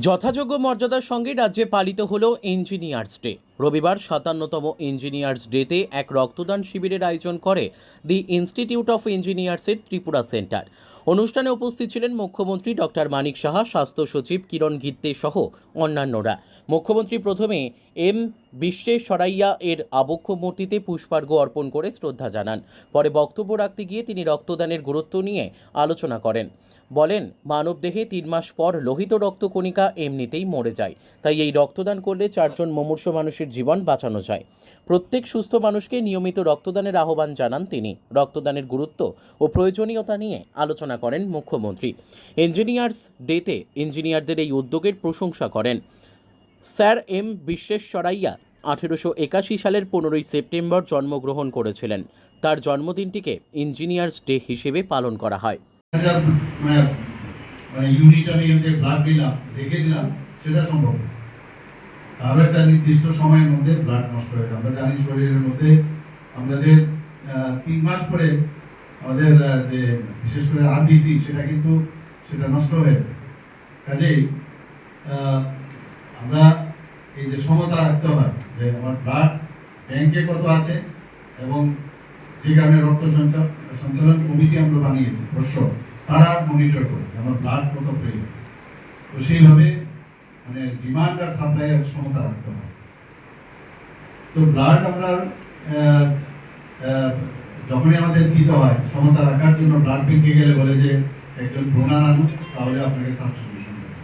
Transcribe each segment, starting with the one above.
যথাযোগ্য মর্যাদার সঙ্গে রাজ্যে পালিত হল ইঞ্জিনিয়ার্স ডে। রবিবার সাতান্নতম ইঞ্জিনিয়ার্স ডেতে এক রক্তদান শিবিরের আয়োজন করে দি ইনস্টিটিউট অফ ইঞ্জিনিয়ার্সের ত্রিপুরা সেন্টার। অনুষ্ঠানে উপস্থিত ছিলেন মুখ্যমন্ত্রী ডক্টর মানিক সাহা, স্বাস্থ্য সচিব কিরণ গিত্তে সহ অন্যান্যরা। মুখ্যমন্ত্রী প্রথমে এম বিশ্বেশ্বরাইয়া এর আবক্ষ মূর্তিতে পুষ্পার্ঘ অর্পণ করে শ্রদ্ধা জানান। পরে বক্তব্য রাখতে গিয়ে তিনি রক্তদানের গুরুত্ব নিয়ে আলোচনা করেন। বলেন মানবদেহে তিন মাস পর লোহিত রক্তকণিকা এমনিতেই মরে যায়। তাই এই রক্তদান করলে চারজন মুমূর্ষ মানুষের জীবন বাঁচানো যায়। প্রত্যেক সুস্থ মানুষকে নিয়মিত রক্তদানের আহ্বান জানান তিনি। রক্তদানের গুরুত্ব ও প্রয়োজনীয়তা নিয়ে আলোচনা করেন মুখ্যমন্ত্রী। ইঞ্জিনিয়ার্স ডেতে ইঞ্জিনিয়ারদের এই উদ্যোগের প্রশংসা করেন। স্যার এম বিশ্বেশ্বরাইয়া আঠেরোশো একাশি সালের পনেরোই সেপ্টেম্বর জন্মগ্রহণ করেছিলেন। তার জন্মদিনটিকে ইঞ্জিনিয়ার্স ডে হিসেবে পালন করা হয়। মানে মানে ইউনিট আমি ওতে ব্লাড দিলাম রেখে দিলাম, সেটা সম্ভব একটা নির্দিষ্ট সময়ের মধ্যে ব্লাড নষ্ট হয়ে আমরা জানি শরীরের মধ্যে আমাদের তিন মাস পরে আমাদের যে বিশেষ করে আরবিসি সেটা কিন্তু সেটা নষ্ট হয়ে যায়। কাজেই আমরা এই যে সমতা রাখতে হয় যে আমার ব্লাড ব্যাংকে কত আছে এবং যে রক্ত সঞ্চালন সঞ্চালন কমিটি আমরা বানিয়েছি অবশ্য তারা মনিটর করে আমার ব্লাড কত প্রয়োজন তো সেইভাবে মানে ডিমান্ড আর সাপ্লাই এর সমতা রাখতে হয়। তো ব্লাড আমরা যখনই আমাদের দিতে হয় সমতা রাখার জন্য ব্লাড ব্যাংকে গেলে বলে যে একজন ডোনার আনুন তাহলে আপনাকে সাবস্টিটিউশন দেবে।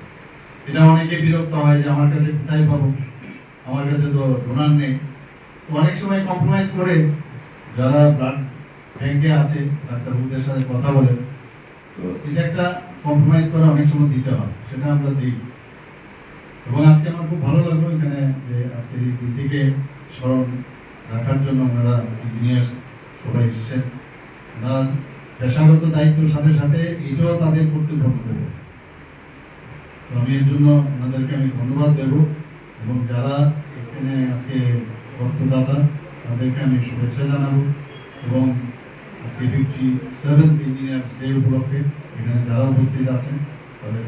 এটা অনেকে বিরক্ত হয় যে আমার কাছে কোথায় পাবো? আমার কাছে তো ডোনার নেই। তো অনেক সময় কম্প্রোমাইজ করে যারা ব্লাড ব্যাংকে আছে, ডাক্তারবাবুদের সাথে কথা বলে, তো এটা একটা কম্প্রোমাইজ করে অনেক সময় দিতে হয়, সেটা আমরা দিই। এবং আজকে আমার খুব ভালো লাগল এখানে যে আজকের এই দিনটিকে স্মরণ রাখার জন্য ওনারা ইঞ্জিনিয়ার্স সবাই এসেছেন। ওনার পেশাগত দায়িত্বের সাথে সাথে এটাও তাদের কর্তব্যের মধ্যে তো আমি এর জন্য ওনাদেরকে আমি ধন্যবাদ দেব। এবং যারা এখানে আজকে রক্তদাতা তাদেরকে আমি শুভেচ্ছা জানাব। এবং আজকে ফিফটি সেভেন্থ ইঞ্জিনিয়ার্স ডে উপলক্ষে এখানে যারা উপস্থিত আছেন, তাদেরকে